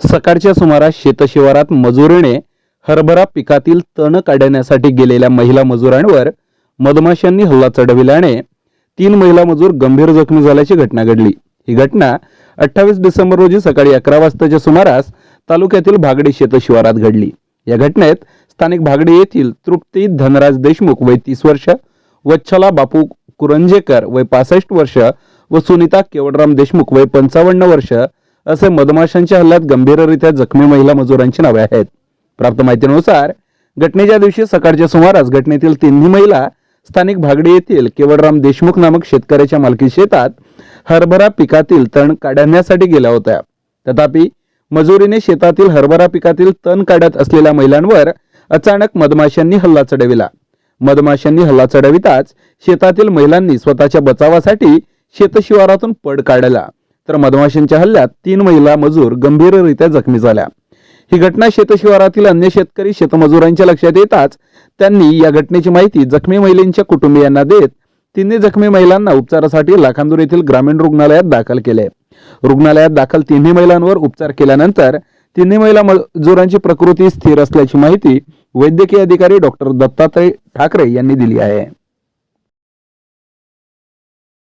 सकाळच्या सुमारास शेतशिवारात मजुरीने हरभरा पिकातील तण काढण्यासाठी गेलेल्या महिला मजुरांवर मधमाशांनी हल्ला चढविल्याने तीन महिला मजूर गंभीर जखमी झाल्याची घटना घडली. ही घटना अठ्ठावीस डिसेंबर रोजी सकाळी अकरा वाजताच्या सुमारास तालुक्यातील भागडी शेतशिवारात घडली. या घटनेत स्थानिक भागडी येथील तृप्ती धनराज देशमुख वय तीस वर्ष वच्छला बापू कुरंजेकर वय पासष्ट वर्ष व सुनीता केवडराम देशमुख वय पंचावन्न वर्ष असे मधमाशांच्या हल्ल्यात गंभीररित्या जखमी महिला मजुरांची नावे आहेत. प्राप्त माहितीनुसार घटनेच्या दिवशी सकाळच्या सुमारास घटनेतील तिन्ही महिला स्थानिक भागडी येथील केवळराम देशमुख नामक शेतकऱ्याच्या मालकी शेतात हरभरा पिकातील तण काढण्यासाठी गेल्या होत्या. तथापि मजुरीने शेतातील हरभरा पिकातील तण काढत असलेल्या महिलांवर अचानक मधमाशांनी हल्ला चढविला. मधमाशांनी हल्ला चढविताच शेतातील महिलांनी स्वतःच्या बचावासाठी शेतशिवारातून पड काढला. तर मधमाशांच्या हल्ल्यात तीन महिला मजूर गंभीररित्या जखमी झाल्या. ही घटना शेतशिवारातील अन्य शेतकरी शेतमजुरांच्या लक्षात येताच त्यांनी या घटनेची माहिती जखमी महिलेंच्या कुटुंबियांना देत तिन्ही जखमी महिलांना उपचारासाठी लाखांदूर येथील ग्रामीण रुग्णालयात दाखल केले. रुग्णालयात दाखल तिन्ही महिलांवर उपचार केल्यानंतर तिन्ही महिला मजुरांची प्रकृती स्थिर असल्याची माहिती वैद्यकीय अधिकारी डॉक्टर दत्तात्रय ठाकरे यांनी दिली आहे.